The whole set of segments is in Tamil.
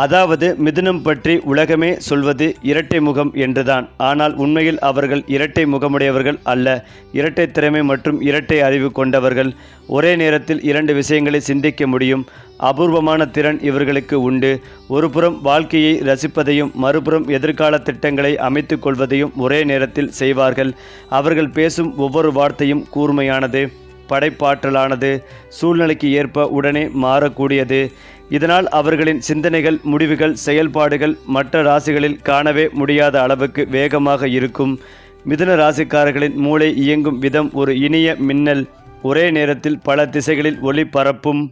அதாவது மிதுனம் பற்றி உலகமே சொல்வது இரட்டை முகம் என்றுதான். ஆனால் உண்மையில் அவர்கள் இரட்டை முகமுடையவர்கள் அல்ல. இரட்டை திறமை மற்றும் இரட்டை அறிவு கொண்டவர்கள். ஒரே நேரத்தில் இரண்டு விஷயங்களை சிந்திக்க முடியும். அபூர்வமான திறன் இவர்களுக்கு உண்டு. ஒருபுறம் வாழ்க்கையை ரசிப்பதையும் மறுபுறம் எதிர்கால திட்டங்களை அமைத்துக் கொள்வதையும் ஒரே நேரத்தில் செய்வார்கள். அவர்கள் பேசும் ஒவ்வொரு வார்த்தையும் கூர்மையானது படைப்பாற்றலானது சூழ்நிலைக்கு ஏற்ப உடனே மாறக்கூடியது. இதனால் அவர்களின் சிந்தனைகள் முடிவுகள் செயல்பாடுகள் மற்ற ராசிகளில் காணவே முடியாத அளவுக்கு வேகமாக இருக்கும். மிதுன ராசிக்காரர்களின் மூளை இயங்கும் விதம் ஒரு இனிய மின்னல். ஒரே நேரத்தில் பல திசைகளில் ஒளி பரப்பும்.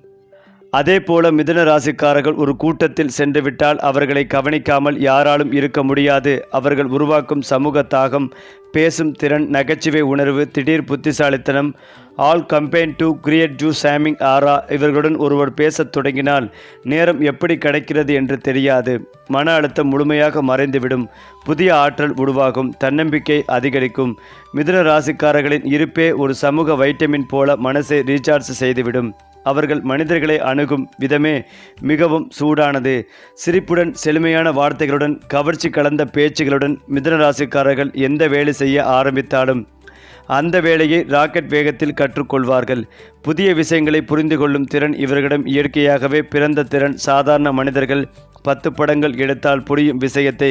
அதே போல மிதுன ராசிக்காரர்கள் ஒரு கூட்டத்தில் சென்றுவிட்டால் அவர்களை கவனிக்காமல் யாராலும் இருக்க முடியாது. அவர்கள் உருவாக்கும் சமூக தாகம் பேசும் திறன் நகைச்சுவை உணர்வு திடீர் புத்திசாலித்தனம் all combine to create charming aura இவர்களுடன் ஒருவர் பேசத் தொடங்கினால் நேரம் எப்படி கிடைக்கிறது என்று தெரியாது. மன அழுத்தம் முழுமையாக மறைந்துவிடும். புதிய ஆற்றல் உருவாகும். தன்னம்பிக்கை அதிகரிக்கும். மிதுன ராசிக்காரர்களின் இருப்பே ஒரு சமூக வைட்டமின் போல மனசை ரீசார்ஜ் செய்துவிடும். அவர்கள் மனிதர்களை அணுகும் விதமே மிகவும் சூடானது. சிரிப்புடன் செழுமையான வார்த்தைகளுடன் கவர்ச்சி கலந்த பேச்சுகளுடன் மிதுன ராசிக்காரர்கள் எந்த வேலை செய்ய ஆரம்பித்தாலும் அந்த வேலையை ராக்கெட் வேகத்தில் கற்றுக்கொள்வார்கள். புதிய விஷயங்களை புரிந்து கொள்ளும் திறன் இவர்களிடம் இயற்கையாகவே பிறந்த திறன். சாதாரண மனிதர்கள் பத்து படங்கள் எடுத்தால் புரியும் விஷயத்தை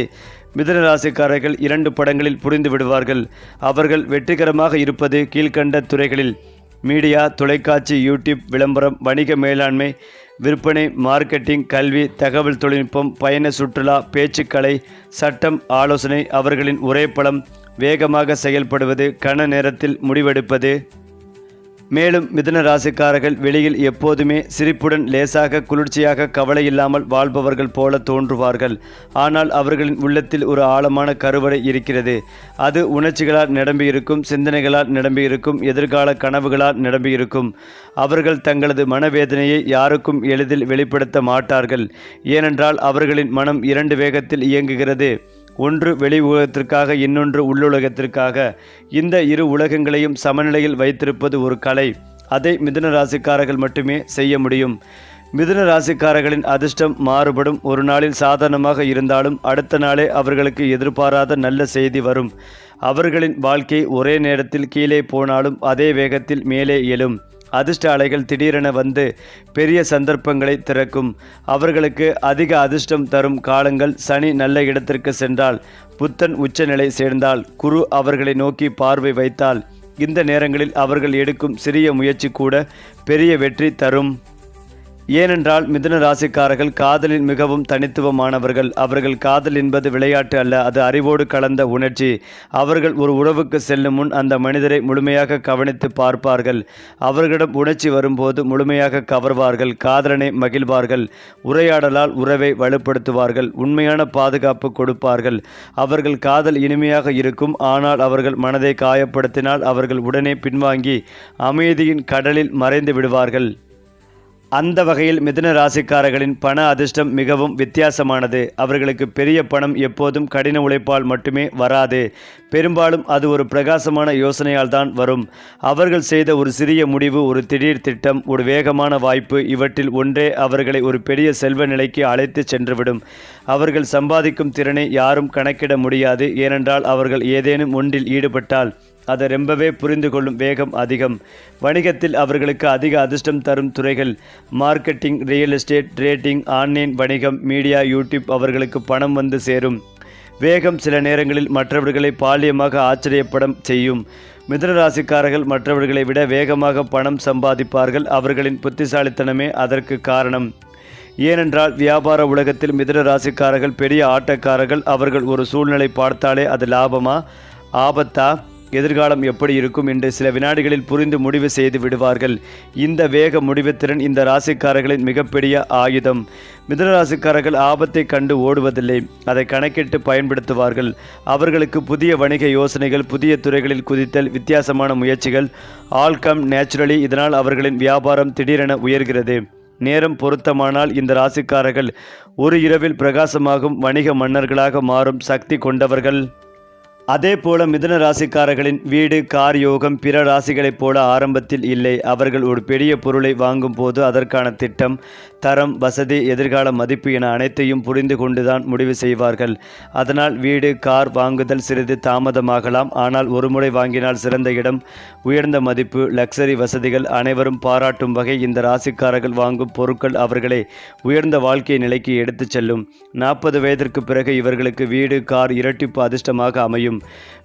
மிதனராசிக்காரர்கள் இரண்டு படங்களில் புரிந்து விடுவார்கள். அவர்கள் வெற்றிகரமாக இருப்பது கீழ்கண்ட துறைகளில். மீடியா தொலைக்காட்சி யூடியூப் விளம்பரம் வணிக மேலாண்மை விற்பனை மார்க்கெட்டிங் கல்வி தகவல் தொழில்நுட்பம் பயண சுற்றுலா பேச்சுக்கலை சட்டம் ஆலோசனை அவர்களின் உரைப்படம் வேகமாக செயல்படுவது கன நேரத்தில் முடிவெடுப்பது. மேலும் மிதுன ராசிக்காரர்கள் வெளியில் எப்போதுமே சிரிப்புடன் லேசாக குளிர்ச்சியாக கவலை இல்லாமல் வாழ்பவர்கள் போல தோன்றுவார்கள். ஆனால் அவர்களின் உள்ளத்தில் ஒரு ஆழமான கருவறை இருக்கிறது. அது உணர்ச்சிகளால் நிரம்பியிருக்கும் சிந்தனைகளால் நிரம்பியிருக்கும் எதிர்கால கனவுகளால் நிரம்பியிருக்கும். அவர்கள் தங்களது மனவேதனையை யாருக்கும் எளிதில் வெளிப்படுத்த மாட்டார்கள். ஏனென்றால் அவர்களின் மனம் இரண்டு வேகத்தில் இயங்குகிறது. ஒன்று வெளி உலகத்திற்காக இன்னொன்று உள்ளுலகத்திற்காக இந்த இரு உலகங்களையும் சமநிலையில் வைத்திருப்பது ஒரு கலை. அதை மிதுன ராசிக்காரர்கள் மட்டுமே செய்ய முடியும். மிதுன ராசிக்காரர்களின் அதிர்ஷ்டம் மாறுபடும். ஒரு நாளில் சாதாரணமாக இருந்தாலும் அடுத்த நாளே அவர்களுக்கு எதிர்பாராத நல்ல செய்தி வரும். அவர்களின் வாழ்க்கை ஒரே நேரத்தில் கீழே போனாலும் அதே வேகத்தில் மேலே எழும். அதிர்ஷ்ட அலைகள் திடீரென வந்து பெரிய சந்தர்ப்பங்களை திறக்கும். அவர்களுக்கு அதிக அதிர்ஷ்டம் தரும் காலங்கள் சனி நல்ல இடத்திற்கு சென்றால் புத்தன் உச்சநிலை சேர்ந்தால் குரு அவர்களை நோக்கி பார்வை வைத்தால் இந்த நேரங்களில் அவர்கள் எடுக்கும் சிறிய முயற்சி கூட பெரிய வெற்றி தரும். ஏனென்றால் மிதுன ராசிக்காரர்கள் காதலில் மிகவும் தனித்துவமானவர்கள். அவர்கள் காதல் என்பது விளையாட்டு அல்ல அது அறிவோடு கலந்த உணர்ச்சி. அவர்கள் ஒரு உறவுக்கு செல்லும் முன் அந்த மனிதரை முழுமையாக கவனித்து பார்ப்பார்கள். அவர்களிடம் உணர்ச்சி வரும்போது முழுமையாக கவர்வார்கள் காதலனை மகிழ்வார்கள். உரையாடலால் உறவை வலுப்படுத்துவார்கள் உண்மையான பாதுகாப்பு கொடுப்பார்கள். அவர்கள் காதல் இனிமையாக இருக்கும் ஆனால் அவர்கள் மனதை காயப்படுத்தினால் அவர்கள் உடனே பின்வாங்கி அமைதியின் கடலில் மறைந்து விடுவார்கள். அந்த வகையில் மிதுன ராசிக்காரர்களின் பண அதிர்ஷ்டம் மிகவும் வித்தியாசமானது. அவர்களுக்கு பெரிய பணம் எப்போதும் கடின உழைப்பால் மட்டுமே வராது. பெரும்பாலும் அது ஒரு பிரகாசமான யோசனையால் தான் வரும். அவர்கள் செய்த ஒரு சிறிய முடிவு ஒரு திடீர் திட்டம் ஒரு வேகமான வாய்ப்பு இவற்றில் ஒன்றே அவர்களை ஒரு பெரிய செல்வ நிலைக்கு அழைத்து சென்றுவிடும். அவர்கள் சம்பாதிக்கும் திறனை யாரும் கணக்கிட முடியாது. ஏனென்றால் அவர்கள் ஏதேனும் ஒன்றில் ஈடுபட்டால் அதை ரொம்பவே புரிந்து கொள்ளும் வேகம் அதிகம். வணிகத்தில் அவர்களுக்கு அதிக அதிர்ஷ்டம் தரும் துறைகள் marketing real estate rating online வணிகம் மீடியா யூடியூப் அவர்களுக்கு பணம் வந்து சேரும். வேகம் சில நேரங்களில் மற்றவர்களை பாலியமாக ஆச்சரியப்படம் செய்யும். மிதனராசிக்காரர்கள் மற்றவர்களை விட வேகமாக பணம் சம்பாதிப்பார்கள். அவர்களின் புத்திசாலித்தனமே அதற்கு காரணம். ஏனென்றால் வியாபார உலகத்தில் மிதுன ராசிக்காரர்கள் பெரிய ஆட்டக்காரர்கள். அவர்கள் ஒரு சூழ்நிலை பார்த்தாலே அது லாபமா ஆபத்தா? எதிர்காலம் எப்படி இருக்கும் என்று சில வினாடிகளில் புரிந்து முடிவு செய்து விடுவார்கள். இந்த வேக முடிவுத்திறன் இந்த ராசிக்காரர்களின் மிகப்பெரிய ஆயுதம். மிதனராசிக்காரர்கள் ஆபத்தை கண்டு ஓடுவதில்லை. அதை கணக்கிட்டு பயன்படுத்துவார்கள். அவர்களுக்கு புதிய வணிக யோசனைகள் புதிய துறைகளில் குதித்தல் வித்தியாசமான முயற்சிகள் ஆல்கம் நேச்சுரலி இதனால் அவர்களின் வியாபாரம் திடீரென உயர்கிறது. நேரம் பொருத்தமானால் இந்த ராசிக்காரர்கள் ஒரு இரவில் பிரகாசமாகும் வணிக மன்னர்களாக மாறும் சக்தி கொண்டவர்கள். அதே போல மிதுன ராசிக்காரர்களின் வீடு கார் யோகம் பிற ராசிகளைப் போல ஆரம்பத்தில் இல்லை. அவர்கள் ஒரு பெரிய பொருளை வாங்கும் போது அதற்கான திட்டம் தரம் வசதி எதிர்கால மதிப்பு என அனைத்தையும் புரிந்து கொண்டுதான் முடிவு செய்வார்கள். அதனால் வீடு கார் வாங்குதல் சிறிது தாமதமாகலாம். ஆனால் ஒருமுறை வாங்கினால் சிறந்த இடம் உயர்ந்த மதிப்பு லக்ஸரி வசதிகள் அனைவரும் பாராட்டும் வகை இந்த ராசிக்காரர்கள் வாங்கும் பொருட்கள் அவர்களை உயர்ந்த வாழ்க்கை நிலைக்கு எடுத்துச் செல்லும். நாற்பது வயதிற்கு பிறகு இவர்களுக்கு வீடு கார் இரட்டிப்பு அதிர்ஷ்டமாக அமையும்.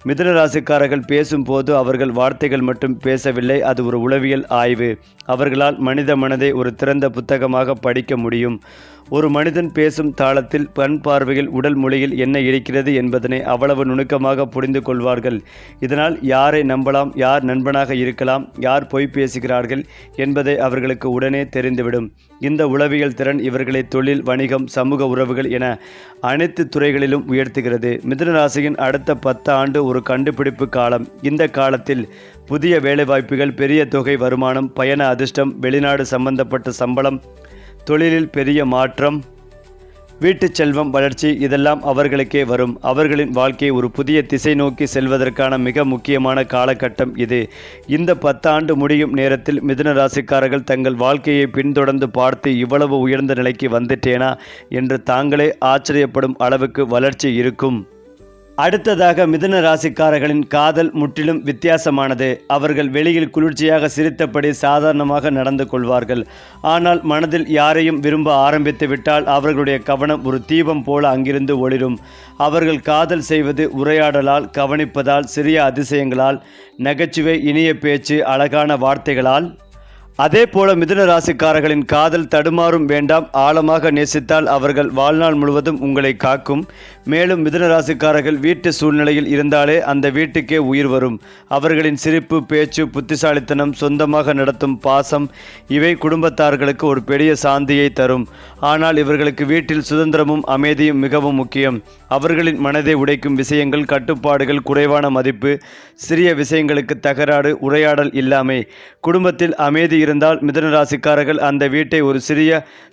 மிதுன ராசிக்காரர்கள் பேசும்போது அவர்கள் வார்த்தைகள் மட்டும் பேசவில்லை. அது ஒரு உளவியல் ஆய்வு. அவர்களால் மனித மனதை ஒரு திறந்த புத்தகமாக படிக்க முடியும். ஒரு மனிதன் பேசும் தாளத்தில் கண் பார்வையில் உடல் மொழியில் என்ன இருக்கிறது என்பதனை அவ்வளவு நுணுக்கமாக புரிந்து கொள்வார்கள். இதனால் யாரை நம்பலாம் யார் நண்பனாக இருக்கலாம் யார் பொய் பேசுகிறார்கள் என்பதை அவர்களுக்கு உடனே தெரிந்துவிடும். இந்த உளவியல் திறன் இவர்களை தொழில் வணிகம் சமூக உறவுகள் என அனைத்து துறைகளிலும் உயர்த்துகிறது. மிதுன ராசியின் அடுத்த பத்து ஆண்டு ஒரு கண்டுபிடிப்பு காலம். இந்த காலத்தில் புதிய வேலைவாய்ப்புகள் பெரிய தொகை வருமானம் பயண அதிர்ஷ்டம் வெளிநாடு சம்பந்தப்பட்ட சம்பளம் தொழிலில் பெரிய மாற்றம் வீட்டுச் செல்வம் வளர்ச்சி இதெல்லாம் அவர்களுக்கே வரும். அவர்களின் வாழ்க்கை ஒரு புதிய திசை நோக்கி செல்வதற்கான மிக முக்கியமான காலகட்டம் இது. இந்த பத்தாண்டு முடியும் நேரத்தில் மிதுன ராசிக்காரர்கள் தங்கள் வாழ்க்கையை பின்தொடர்ந்து பார்த்து இவ்வளவு உயர்ந்த நிலைக்கு வந்துட்டேனா என்று தாங்களே ஆச்சரியப்படும் அளவுக்கு வளர்ச்சி இருக்கும். அடுத்ததாக மிதுன ராசிக்காரர்களின் காதல் முற்றிலும் வித்தியாசமானது. அவர்கள் வெளியில் குளிர்ச்சியாக சிரித்தபடி சாதாரணமாக நடந்து கொள்வார்கள். ஆனால் மனதில் யாரையும் விரும்ப ஆரம்பித்து விட்டால் அவர்களுடைய கவனம் ஒரு தீபம் போல அங்கிருந்து ஒளிரும். அவர்கள் காதல் செய்வது உரையாடலால் கவனிப்பதால் சிறிய அதிசயங்களால் நகைச்சுவை இனிய பேச்சு அழகான வார்த்தைகளால் அதே போல மிதுன ராசிக்காரர்களின் காதல் தடுமாறும் வேண்டாம். ஆழமாக நேசித்தால் அவர்கள் வாழ்நாள் முழுவதும் உங்களை காக்கும். மேலும் மிதுன ராசிக்காரர்கள் வீட்டு சூழ்நிலையில் இருந்தாலே அந்த வீட்டுக்கே உயிர் வரும். அவர்களின் சிரிப்பு பேச்சு புத்திசாலித்தனம் சொந்தமாக நடத்தும் பாசம் இவை குடும்பத்தார்களுக்கு ஒரு பெரிய சாந்தியை தரும். ஆனால் இவர்களுக்கு வீட்டில் சுதந்திரமும் அமைதியும் மிகவும் முக்கியம். அவர்களின் மனதை உடைக்கும் விஷயங்கள் கட்டுப்பாடுகள் குறைவான மதிப்பு சிறிய விஷயங்களுக்கு தகராறு உரையாடல் இல்லாமை குடும்பத்தில் அமைதி இருந்தால் மிதுன ராசிக்காரர்கள் அந்த வீட்டை ஒரு சிறிய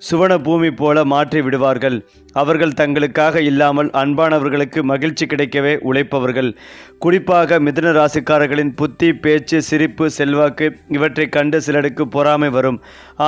சுவன பூமி போல மாற்றி விடுவார்கள். அவர்கள் தங்களுக்காக இல்லாமல் அன்பானவர்களுக்கு மகிழ்ச்சி கிடைக்கவே உழைப்பவர்கள். குறிப்பாக மிதுன ராசிக்காரர்களின் புத்தி பேச்சு சிரிப்பு செல்வாக்கு இவற்றை கண்டு சிலருக்கு பொறாமை வரும்.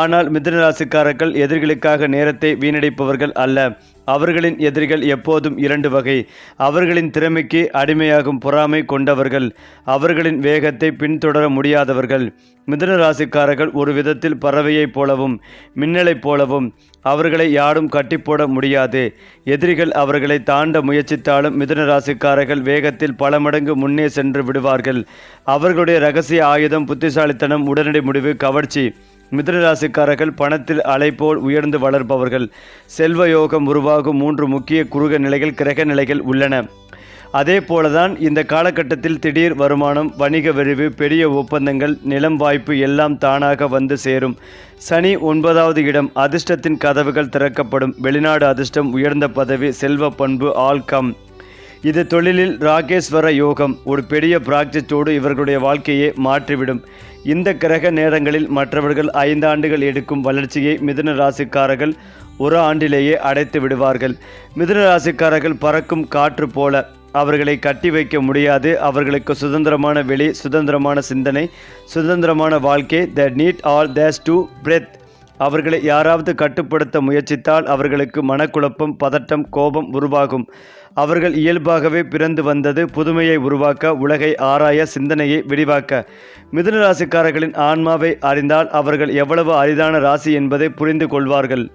ஆனால் மிதுன ராசிக்காரர்கள் எதிரிகளுக்காக நேரத்தை வீணடிப்பவர்கள் அல்ல. அவர்களின் எதிரிகள் எப்போதும் இரண்டு வகை. அவர்களின் திறமைக்கு அடிமையாகும் பொறாமை கொண்டவர்கள். அவர்களின் வேகத்தை பின்தொடர முடியாதவர்கள். மிதன ராசிக்காரர்கள் ஒரு விதத்தில் பறவையைப் போலவும் மின்னலைப் போலவும். அவர்களை யாரும் கட்டிப்போட முடியாது. எதிரிகள் அவர்களை தாண்ட முயற்சித்தாலும் மிதுன ராசிக்காரர்கள் வேகத்தில் பல மடங்கு முன்னே சென்று விடுவார்கள். அவர்களுடைய ரகசிய ஆயுதம் புத்திசாலித்தனம் உடனடி முடிவு கவர்ச்சி. மிதனராசிக்காரர்கள் பணத்தில் அலைபோல் உயர்ந்து வளர்ப்பவர்கள் செல்வ யோகம் உருவாகும் மூன்று முக்கிய குறுக நிலைகள் கிரக நிலைகள் உள்ளன. அதே போலதான் இந்த காலகட்டத்தில் திடீர் வருமானம் வணிக விரிவு பெரிய ஒப்பந்தங்கள் நிலம் வாய்ப்பு எல்லாம் தானாக வந்து சேரும். சனி ஒன்பதாவது இடம் அதிர்ஷ்டத்தின் கதவுகள் திறக்கப்படும். வெளிநாடு அதிர்ஷ்டம் உயர்ந்த பதவி செல்வ பண்பு ஆல்கம் இது தொழிலில் ராகேஸ்வர யோகம் ஒரு பெரிய பிராக்ஜத்தோடு இவர்களுடைய வாழ்க்கையை மாற்றிவிடும். இந்த கிரக நேரங்களில் மற்றவர்கள் ஐந்து ஆண்டுகள் எடுக்கும் வளர்ச்சியை மிதுன ராசிக்காரர்கள் ஒரு ஆண்டிலேயே அடைத்து விடுவார்கள். மிதுன ராசிக்காரர்கள் பறக்கும் காற்று போல அவர்களை கட்டி வைக்க முடியாது. அவர்களுக்கு சுதந்திரமான வெளி சுதந்திரமான சிந்தனை சுதந்திரமான வாழ்க்கை the need all these to breathe அவர்களை யாராவது கட்டுப்படுத்த முயற்சித்தால் அவர்களுக்கு மனக்குழப்பம் பதட்டம் கோபம் உருவாகும். அவர்கள் இயல்பாகவே பிறந்து வந்தது புதுமையை உருவாக்க உலகை ஆராய சிந்தனையை விரிவாக்க. மிதுன ராசிக்காரர்களின் ஆன்மாவை அறிந்தால் அவர்கள் எவ்வளவு அரிதான ராசி என்பதை புரிந்து கொள்வார்கள்.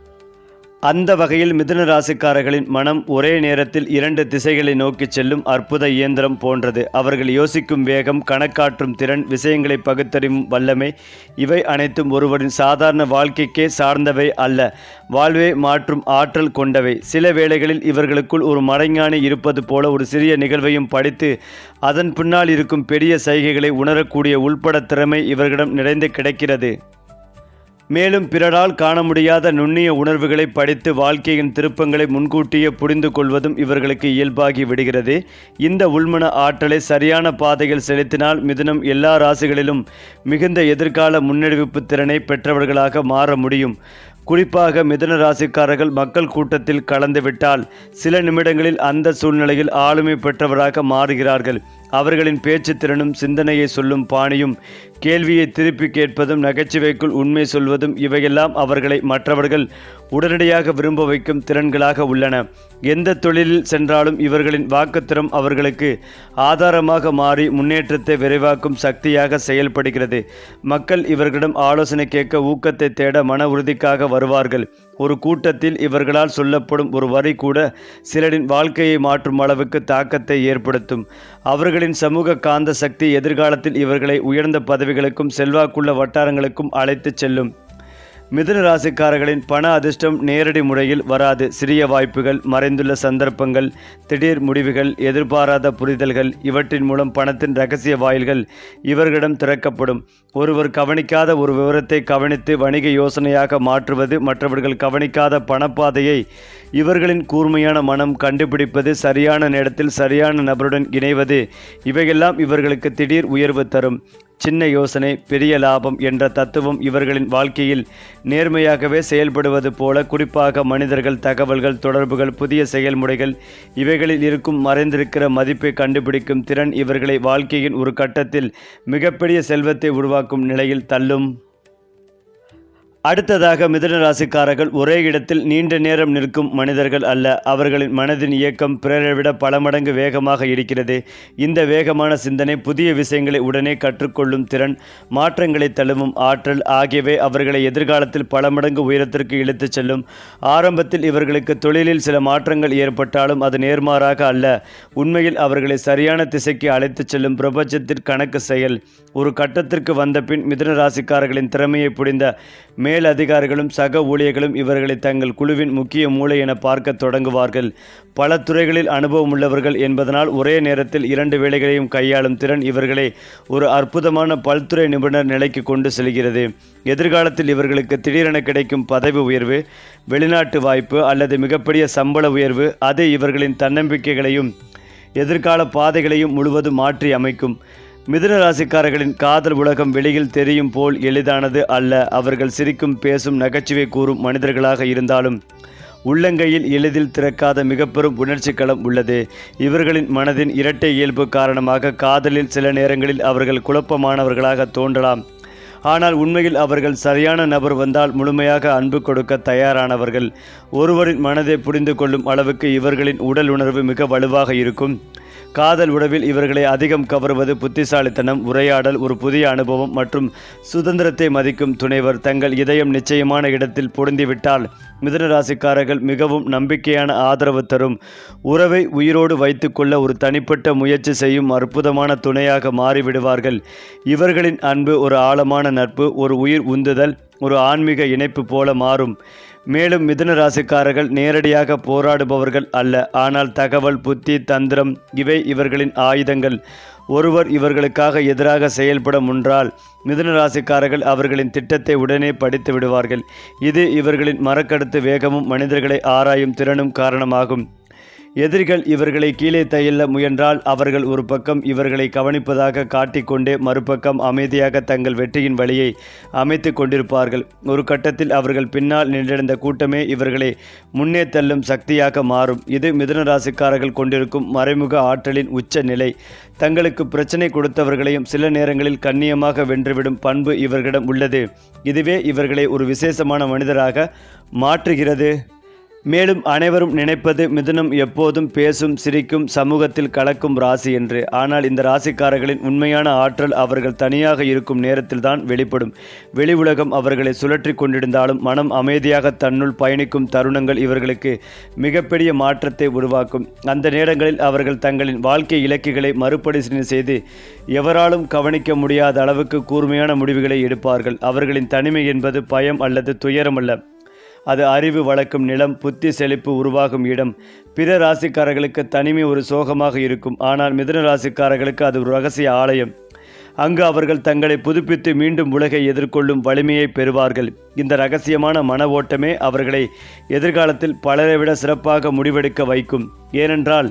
அந்த வகையில் மிதுன ராசிக்காரர்களின் மனம் ஒரே நேரத்தில் இரண்டு திசைகளை நோக்கிச் செல்லும் அற்புத இயந்திரம் போன்றது. அவர்கள் யோசிக்கும் வேகம் கணக்காற்றும் திறன் விஷயங்களை பகுத்தறியும் வல்லமை இவை அனைத்தும் ஒருவரின் சாதாரண வாழ்க்கைக்கே சார்ந்தவை அல்ல. வாழ்வை மாற்றும் ஆற்றல் கொண்டவை. சில வேளைகளில் இவர்களுக்குள் ஒரு மறைஞானி இருப்பது போல ஒரு சிறிய நிகழ்வையும் படித்து அதன் பின்னால் இருக்கும் பெரிய சைகைகளை உணரக்கூடிய உள்பட திறமை இவர்களிடம் நிறைந்து கிடைக்கிறது. மேலும் பிறரால் காண முடியாத நுண்ணிய உணர்வுகளை படித்து வாழ்க்கையின் திருப்பங்களை முன்கூட்டியே புரிந்து கொள்வதும் இவர்களுக்கு இயல்பாகி விடுகிறது. இந்த உள்மன ஆற்றலை சரியான பாதையில் செலுத்தினால் மிதுனம் எல்லா ராசிகளிலும் மிகுந்த எதிர்கால முன்னெடுப்பு திறனை பெற்றவர்களாக மாற முடியும். குறிப்பாக மிதுன ராசிக்காரர்கள் மக்கள் கூட்டத்தில் கலந்துவிட்டால் சில நிமிடங்களில் அந்த சூழ்நிலையில் ஆளுமை பெற்றவராக மாறுகிறார்கள். அவர்களின் பேச்சு திறனும் சிந்தனையை சொல்லும் பாணியும் கேள்வியை திருப்பி கேட்பதும் நகைச்சுவைக்குள் உண்மை சொல்வதும் இவையெல்லாம் அவர்களை மற்றவர்கள் உடனடியாக விரும்ப வைக்கும் திறன்களாக உள்ளன. எந்த தொழிலில் சென்றாலும் இவர்களின் வாக்குத்திறம் அவர்களுக்கு ஆதாரமாக மாறி முன்னேற்றத்தை விரைவாக்கும் சக்தியாக செயல்படுகிறது. மக்கள் இவர்களிடம் ஆலோசனை கேட்க ஊக்கத்தை தேட மன உறுதிக்காக வருவார்கள். ஒரு கூட்டத்தில் இவர்களால் சொல்லப்படும் ஒரு வரி கூட சிலரின் வாழ்க்கையை மாற்றும் அளவுக்கு தாக்கத்தை ஏற்படுத்தும். அவர்களின் சமூக காந்த சக்தி எதிர்காலத்தில் இவர்களை உயர்ந்த பதவிகளுக்கும் செல்வாக்குள்ள வட்டாரங்களுக்கும் அழைத்துச் செல்லும். மிதுன ராசிக்காரர்களின் பண அதிர்ஷ்டம் நேரடி முறையில் வராது. சிறிய வாய்ப்புகள் மறைந்துள்ள சந்தர்ப்பங்கள் திடீர் முடிவுகள் எதிர்பாராத புரிதல்கள் இவற்றின் மூலம் பணத்தின் ரகசிய வாயில்கள் இவர்களிடம் திறக்கப்படும். ஒருவர் கவனிக்காத ஒரு விவரத்தை கவனித்து வணிக யோசனையாக மாற்றுவது மற்றவர்கள் கவனிக்காத பணப்பாதையை இவர்களின் கூர்மையான மனம் கண்டுபிடிப்பது சரியான நேரத்தில் சரியான நபருடன் இணைவது இவையெல்லாம் இவர்களுக்கு திடீர் உயர்வு தரும். சின்ன யோசனை பெரிய லாபம் என்ற தத்துவம் இவர்களின் வாழ்க்கையில் நேர்மையாகவே செயல்படுவது போல குறிப்பாக மனிதர்கள் தகவல்கள் தொடர்புகள் புதிய செயல்முறைகள் இவைகளில் இருக்கும் மறைந்திருக்கிற மதிப்பை கண்டுபிடிக்கும் திறன் இவர்களை வாழ்க்கையின் ஒரு கட்டத்தில் மிகப்பெரிய செல்வத்தை உருவாக்கும் நிலையில் தள்ளும். அடுத்ததாக மிதுன ராசிக்காரர்கள் ஒரே இடத்தில் நீண்ட நேரம் நிற்கும் மனிதர்கள் அல்ல. அவர்களின் மனதின் இயக்கம் பிறரை விட பல மடங்கு வேகமாக இருக்கிறது. இந்த வேகமான சிந்தனை புதிய விஷயங்களை உடனே கற்றுக்கொள்ளும் திறன் மாற்றங்களை தழுவும் ஆற்றல் ஆகியவை அவர்களை எதிர்காலத்தில் பல மடங்கு உயரத்திற்கு இழுத்துச் செல்லும். ஆரம்பத்தில் இவர்களுக்கு தொழிலில் சில மாற்றங்கள் ஏற்பட்டாலும் அது நேர்மாறாக அல்ல. உண்மையில் அவர்களை சரியான திசைக்கு அழைத்துச் செல்லும் பிரபஞ்சத்தின் கணக்கு செயல். ஒரு கட்டத்திற்கு வந்த பின் மிதுன ராசிக்காரர்களின் திறமையை புரிந்த மேல் அதிகாரிகளும் சக ஊழியர்களும் இவர்களை தங்கள் குழுவின் முக்கிய மூளை என பார்க்க தொடங்குவார்கள். பல துறைகளில் அனுபவம் உள்ளவர்கள் என்பதனால் ஒரே நேரத்தில் இரண்டு வேலைகளையும் கையாளும் திறன் இவர்களை ஒரு அற்புதமான பல்துறை நிபுணர் நிலைக்கு கொண்டு செல்கிறது. எதிர்காலத்தில் இவர்களுக்கு திடீரென கிடைக்கும் பதவி உயர்வு வெளிநாட்டு வாய்ப்பு அல்லது மிகப்பெரிய சம்பள உயர்வு அது இவர்களின் தன்னம்பிக்கைகளையும் எதிர்கால பாதைகளையும் முழுவதும் மாற்றி அமைக்கும். மிதுன ராசிக்காரர்களின் காதல் உலகம் வெளியில் தெரியும் போல் எளிதானது அல்ல. அவர்கள் சிரிக்கும் பேசும் நகைச்சுவை கூறும் மனிதர்களாக இருந்தாலும் உள்ளங்கையில் எளிதில் திறக்காத மிகப்பெரும் உணர்ச்சிக்களம் உள்ளது. இவர்களின் மனதின் இரட்டை இயல்பு காரணமாக காதலில் சில நேரங்களில் அவர்கள் குழப்பமானவர்களாக தோன்றலாம். ஆனால் உண்மையில் அவர்கள் சரியான நபர் வந்தால் முழுமையாக அன்பு கொடுக்க தயாரானவர்கள். ஒருவரின் மனதை புரிந்து கொள்ளும் அளவுக்கு இவர்களின் உடல் உணர்வு மிக வலுவாக இருக்கும். காதல் உறவில் இவர்களை அதிகம் கவருவது புத்திசாலித்தனம் உரையாடல் ஒரு புதிய அனுபவம் மற்றும் சுதந்திரத்தை மதிக்கும் துணைவர். தங்கள் இதயம் நிச்சயமான இடத்தில் பொருந்திவிட்டால் மிதனராசிக்காரர்கள் மிகவும் நம்பிக்கையான ஆதரவு தரும். உறவை உயிரோடு வைத்துக்கொள்ள ஒரு தனிப்பட்ட முயற்சி செய்யும் அற்புதமான துணையாக மாறிவிடுவார்கள். இவர்களின் அன்பு ஒரு ஆழமான நட்பு ஒரு உயிர் உந்துதல் ஒரு ஆன்மீக இணைப்பு போல மாறும். மேலும் மிதுன ராசிக்காரர்கள் நேரடியாக போராடுபவர்கள் அல்ல. ஆனால் தகவல் புத்தி தந்திரம் இவை இவர்களின் ஆயுதங்கள். ஒருவர் இவர்களுக்காக எதிராக செயல்பட முன்றால் மிதுன ராசிக்காரர்கள் அவர்களின் திட்டத்தை உடனே படித்து விடுவார்கள். இது இவர்களின் மரக்கடுத்து வேகமும் மனிதர்களை ஆராயும் திறனும் காரணமாகும். எதிரிகள் இவர்களை கீழே தள்ள முயன்றால் அவர்கள் ஒரு பக்கம் இவர்களை கவனிப்பதாக காட்டிக்கொண்டே மறுபக்கம் அமைதியாக தங்கள் வெற்றியின் வழியை அமைத்து கொண்டிருப்பார்கள். ஒரு கட்டத்தில் அவர்கள் பின்னால் நின்றிருந்த கூட்டமே இவர்களை முன்னே தள்ளும் சக்தியாக மாறும். இது மிதுனராசிக்காரர்கள் கொண்டிருக்கும் மறைமுக ஆற்றலின் உச்ச நிலை. தங்களுக்கு பிரச்சனை கொடுத்தவர்களையும் சில நேரங்களில் கண்ணியமாக வென்றுவிடும் பண்பு இவர்களிடம் உள்ளது. இதுவே இவர்களை ஒரு விசேஷமான மனிதராக மாற்றுகிறது. மேலும் அனைவரும் நினைப்பது மிதுனம் எப்போதும் பேசும் சிரிக்கும் சமூகத்தில் கலக்கும் ராசி என்று. ஆனால் இந்த ராசிக்காரர்களின் உண்மையான ஆற்றல் அவர்கள் தனியாக இருக்கும் நேரத்தில்தான் வெளிப்படும். வெளி உலகம் அவர்களை சுழற்றி கொண்டிருந்தாலும் மனம் அமைதியாக தன்னுள் பயணிக்கும் தருணங்கள் இவர்களுக்கு மிகப்பெரிய மாற்றத்தை உருவாக்கும். அந்த நேரங்களில் அவர்கள் தங்களின் வாழ்க்கை இலக்குகளை மறுபரிசீலனை செய்து எவராலும் கவனிக்க முடியாத அளவுக்கு கூர்மையான முடிவுகளை எடுப்பார்கள். அவர்களின் தனிமை என்பது பயம் அல்லது துயரம் அல்ல. அது அறிவு வளர்க்கும் நிலம் புத்தி செழிப்பு உருவாகும் இடம். பிற ராசிக்காரர்களுக்கு தனிமை ஒரு சோகமாக இருக்கும். ஆனால் மிதன ராசிக்காரர்களுக்கு அது ஒரு ரகசிய ஆலயம். அங்கு அவர்கள் தங்களை புதுப்பித்து மீண்டும் உலகை எதிர்கொள்ளும் வலிமையை பெறுவார்கள். இந்த ரகசியமான மன ஓட்டமே அவர்களை எதிர்காலத்தில் பலரை விட சிறப்பாக முடிவெடுக்க வைக்கும். ஏனென்றால்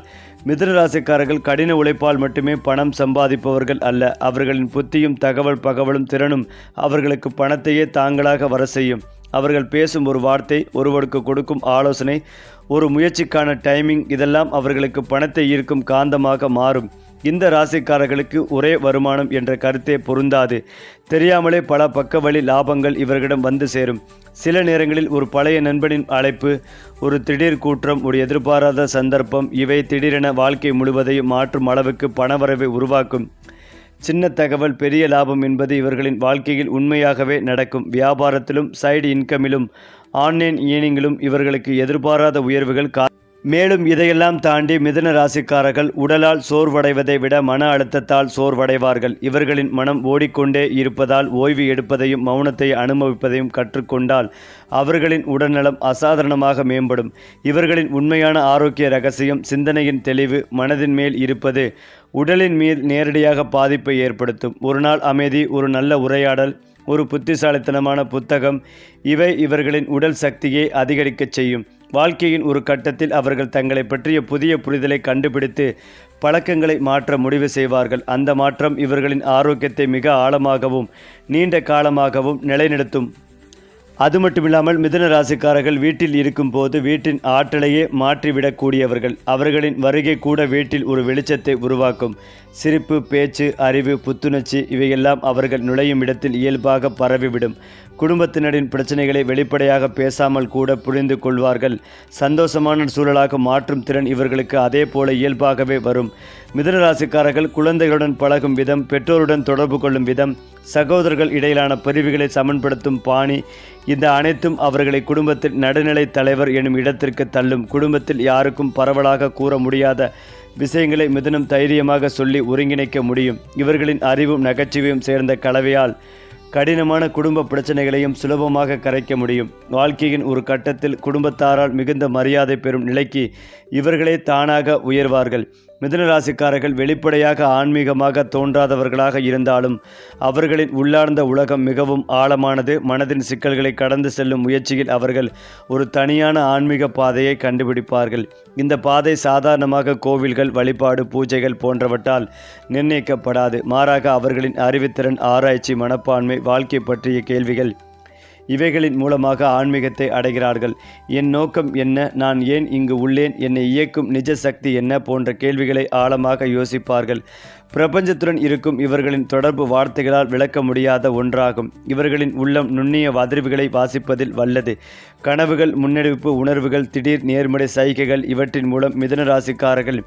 மிதுன ராசிக்காரர்கள் கடின உழைப்பால் மட்டுமே பணம் சம்பாதிப்பவர்கள் அல்ல. அவர்களின் புத்தியும் தகவல் பகவலும் திறனும் அவர்களுக்கு பணத்தையே தாங்களாக வர செய்யும். அவர்கள் பேசும் ஒரு வார்த்தை ஒருவருக்கு கொடுக்கும் ஆலோசனை ஒரு முயற்சிக்கான டைமிங் இதெல்லாம் அவர்களுக்கு பணத்தை ஈர்க்கும் காந்தமாக மாறும். இந்த ராசிக்காரர்களுக்கு ஒரே வருமானம் என்ற கருத்தே பொருந்தாது. தெரியாமலே பல பக்க வழி லாபங்கள் இவர்களிடம் வந்து சேரும். சில நேரங்களில் ஒரு பழைய நண்பனின் அழைப்பு ஒரு திடீர் கூற்றம் ஒரு எதிர்பாராத சந்தர்ப்பம் இவை திடீரென வாழ்க்கை முழுவதையும் மாற்றும் அளவுக்கு பணவரவை உருவாக்கும். சின்ன தகவல் பெரிய லாபம் என்பது இவர்களின் வாழ்க்கையில் உண்மையாகவே நடக்கும். வியாபாரத்திலும் சைடு இன்கமிலும் ஆன்லைன் ஈனிங்கிலும் இவர்களுக்கு எதிர்பாராத உயர்வுகள் கா மேலும் இதையெல்லாம் தாண்டி மிதுன ராசிக்காரர்கள் உடலால் சோர்வடைவதை விட மன அழுத்தத்தால் சோர்வடைவார்கள். இவர்களின் மனம் ஓடிக்கொண்டே இருப்பதால் ஓய்வு எடுப்பதையும் மௌனத்தை அனுபவிப்பதையும் கற்றுக்கொண்டால் அவர்களின் உடல்நலம் அசாதாரணமாக மேம்படும். இவர்களின் உண்மையான ஆரோக்கிய ரகசியம் சிந்தனையின் தெளிவு மனதின் மேல் இருப்பது உடலின் மீது நேரடியாக பாதிப்பை ஏற்படுத்தும். ஒரு நாள் அமைதி ஒரு நல்ல உரையாடல் ஒரு புத்திசாலித்தனமான புத்தகம் இவை இவர்களின் உடல் சக்தியை அதிகரிக்கச் செய்யும். வாழ்க்கையின் ஒரு கட்டத்தில் அவர்கள் தங்களை பற்றிய புதிய புரிதலை கண்டுபிடித்து பழக்கங்களை மாற்ற முடிவு செய்வார்கள். அந்த மாற்றம் இவர்களின் ஆரோக்கியத்தை மிக ஆழமாகவும் நீண்ட காலமாகவும் நிலைநிறுத்தும். அது மட்டுமில்லாமல் மிதுன ராசிக்காரர்கள் வீட்டில் இருக்கும்போது வீட்டின் ஆற்றலையே மாற்றிவிடக்கூடியவர்கள். அவர்களின் வருகை கூட வீட்டில் ஒரு வெளிச்சத்தை உருவாக்கும். சிரிப்பு பேச்சு அறிவு புத்துணர்ச்சி இவையெல்லாம் அவர்கள் நுழையும் இடத்தில் இயல்பாக பரவிவிடும். குடும்பத்தினரின் பிரச்சனைகளை வெளிப்படையாக பேசாமல் கூட புரிந்து கொள்வார்கள். சந்தோஷமான சூழலாக மாற்றும் திறன் இவர்களுக்கு அதே போல இயல்பாகவே வரும். மிதனராசிக்காரர்கள் குழந்தைகளுடன் பழகும் விதம் பெற்றோருடன் தொடர்பு கொள்ளும் விதம் சகோதரர்கள் இடையிலான பிரிவுகளை சமன்படுத்தும் பாணி இந்த அனைத்தும் அவர்களை குடும்பத்தில் நடுநிலை தலைவர் எனும் இடத்திற்கு தள்ளும். குடும்பத்தில் யாருக்கும் பரவலாக கூற முடியாத விஷயங்களை மிதனம் தைரியமாக சொல்லி ஒருங்கிணைக்க முடியும். இவர்களின் அறிவும் நகைச்சுவையும் சேர்ந்த கலவையால் கடினமான குடும்ப பிரச்சனைகளையும் சுலபமாக கரைக்க முடியும். வாழ்க்கையின் ஒரு கட்டத்தில் குடும்பத்தாரால் மிகுந்த மரியாதை பெறும் நிலைக்கு இவர்களே தானாக உயர்வார்கள். மிதனராசிக்காரர்கள் வெளிப்படையாக ஆன்மீகமாக தோன்றாதவர்களாக இருந்தாலும் அவர்களின் உள்ளார்ந்த உலகம் மிகவும் ஆழமானது. மனதின் சிக்கல்களை கடந்து செல்லும் முயற்சியில் அவர்கள் ஒரு தனியான ஆன்மீக பாதையை கண்டுபிடிப்பார்கள். இந்த பாதை சாதாரணமாக கோவில்கள் வழிபாடு பூஜைகள் போன்றவற்றால் நிர்ணயிக்கப்படாது. மாறாக அவர்களின் அறிவுத்திறன் ஆராய்ச்சி மனப்பான்மை வாழ்க்கை பற்றிய கேள்விகள் இவைகளின் மூலமாக ஆன்மீகத்தை அடைகிறார்கள். என் நோக்கம் என்ன? நான் ஏன் இங்கு உள்ளேன்? என்னை இயக்கும் நிஜ சக்தி என்ன? போன்ற கேள்விகளை ஆழமாக யோசிப்பார்கள். பிரபஞ்சத்துடன் இருக்கும் இவர்களின் தொடர்பு வார்த்தைகளால் விளக்க முடியாத ஒன்றாகும். இவர்களின் உள்ளம் நுண்ணிய அதிர்வுகளை வாசிப்பதில் வல்லது. கனவுகள் முன்னெடுப்பு உணர்வுகள் திடீர் நேர்மறை சைகைகள் இவற்றின் மூலம் மிதனராசிக்காரர்கள்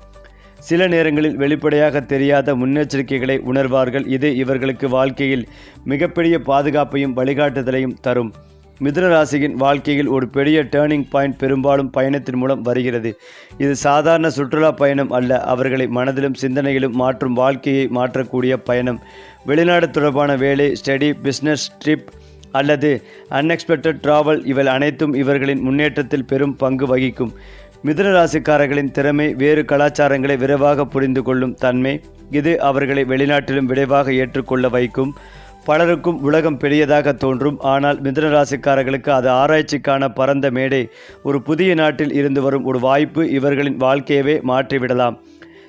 சில நேரங்களில் வெளிப்படையாக தெரியாத முன்னெச்சரிக்கைகளை உணர்வார்கள். இது இவர்களுக்கு வாழ்க்கையில் மிகப்பெரிய பாதுகாப்பையும் வழிகாட்டுதலையும் தரும். மிதுன ராசியின் வாழ்க்கையில் ஒரு பெரிய டேர்னிங் பாயிண்ட் பெரும்பாலும் பயணத்தின் மூலம் வருகிறது. இது சாதாரண சுற்றுலா பயணம் அல்ல. அவர்களை மனதிலும் சிந்தனையிலும் மாற்றும் வாழ்க்கையை மாற்றக்கூடிய பயணம். வெளிநாடு தொடர்பான வேலை ஸ்டடி பிஸ்னஸ் ட்ரிப் அல்லது அன்எக்ஸ்பெக்டட் டிராவல் இவை அனைத்தும் இவர்களின் முன்னேற்றத்தில் பெரும் பங்கு வகிக்கும். மிதுன ராசிக்காரர்களின் திறமை வேறு கலாச்சாரங்களை விரைவாக புரிந்து கொள்ளும் தன்மை இது அவர்களை வெளிநாட்டிலும் விரைவாக ஏற்றுக்கொள்ள வைக்கும். பலருக்கும் உலகம் பெரியதாக தோன்றும். ஆனால் மிதனராசிக்காரர்களுக்கு அது ஆராய்ச்சிக்கான பரந்த மேடை. ஒரு புதிய நாட்டில் இருந்து வரும் ஒரு வாய்ப்பு இவர்களின் வாழ்க்கையவே மாற்றிவிடலாம்.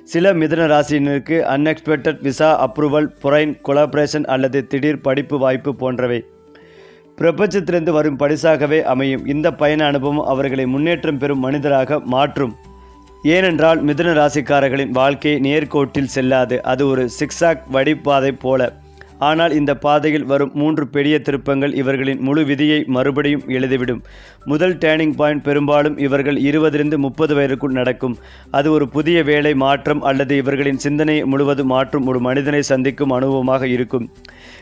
சில மிதன ராசியினருக்கு unexpected visa approval foreign collaboration அல்லது திடீர் படிப்பு வாய்ப்பு போன்றவை. பிரபஞ்சத்திலிருந்து வரும் பரிசாகவே அமையும். இந்த பயண அனுபவம் அவர்களை முன்னேற்றம் பெறும் மனிதராக மாற்றும். ஏனென்றால் மிதுன ராசிக்காரர்களின் வாழ்க்கை நேர்கோட்டில் செல்லாது. அது ஒரு சிக்ஸாக் வடிப்பாதை போல. ஆனால் இந்த பாதையில் வரும் மூன்று பெரிய திருப்பங்கள் இவர்களின் முழு விதியை மறுபடியும் எழுதிவிடும். முதல் டேர்னிங் பாயிண்ட் பெரும்பாலும் இவர்கள் இருபதிலிருந்து முப்பது வயதுக்குள் நடக்கும். அது ஒரு புதிய வேலை மாற்றம் அல்லது இவர்களின் சிந்தனையை முழுவதும் மாற்றும் ஒரு மனிதனை சந்திக்கும் அனுபவமாக இருக்கும்.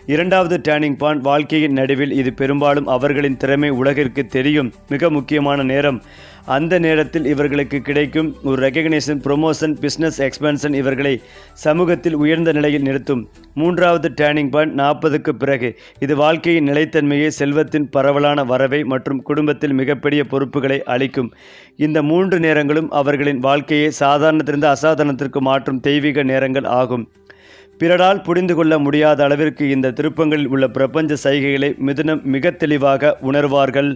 இரண்டாவது டேர்னிங் பாயிண்ட் வாழ்க்கையின் நடுவில் இது பெரும்பாலும் அவர்களின் திறமை உலகிற்கு தெரியும். மிக முக்கியமான நேரம். அந்த நேரத்தில் இவர்களுக்கு கிடைக்கும் ஒரு ரெகக்னேஷன் ப்ரொமோஷன் பிஸ்னஸ் எக்ஸ்பென்ஷன் இவர்களை சமூகத்தில் உயர்ந்த நிலையில் நிறுத்தும். மூன்றாவது டேர்னிங் பாயிண்ட் நாற்பதுக்கு பிறகு. இது வாழ்க்கையின் நிலைத்தன்மையை செல்வத்தின் பரவலான வரவை மற்றும் குடும்பத்தில் மிகப்பெரிய பொறுப்புகளை அளிக்கும். இந்த மூன்று நேரங்களும் அவர்களின் வாழ்க்கையை சாதாரணத்திலிருந்து அசாதாரணத்திற்கு மாற்றும் தெய்வீக நேரங்கள் ஆகும். பிறரால் புரிந்து கொள்ள முடியாத அளவிற்கு இந்த திருப்பங்களில் உள்ள பிரபஞ்ச சைகைகளை மிதுனம் மிக தெளிவாக உணர்வார்கள்.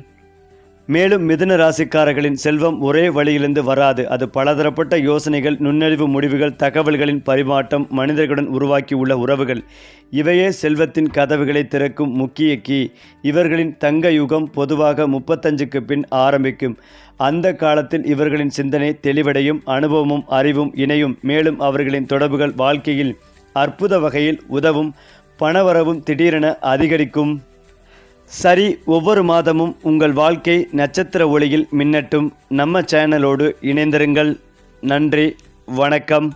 மேலும் மிதுன ராசிக்காரர்களின் செல்வம் ஒரே வழியிலிருந்து வராது. அது பலதரப்பட்ட யோசனைகள் நுண்ணறிவு முடிவுகள் தகவல்களின் பரிமாற்றம் மனிதர்களுடன் உருவாக்கியுள்ள உறவுகள். இவையே செல்வத்தின் கதவுகளை திறக்கும் முக்கிய கீ. இவர்களின் தங்க யுகம் பொதுவாக முப்பத்தஞ்சுக்கு பின் ஆரம்பிக்கும். அந்த காலத்தில் இவர்களின் சிந்தனை தெளிவடையும் அனுபவமும் அறிவும் இணையும். மேலும் அவர்களின் தொடர்புகள் வாழ்க்கையில் அற்புத வகையில் உதவும் பணவரவும் திடீரென அதிகரிக்கும். சரி ஒவ்வொரு மாதமும் உங்கள் வாழ்க்கை நட்சத்திர ஒளியில் மின்னட்டும். நம்ம சேனலோடு இணைந்திருங்கள். நன்றி வணக்கம்.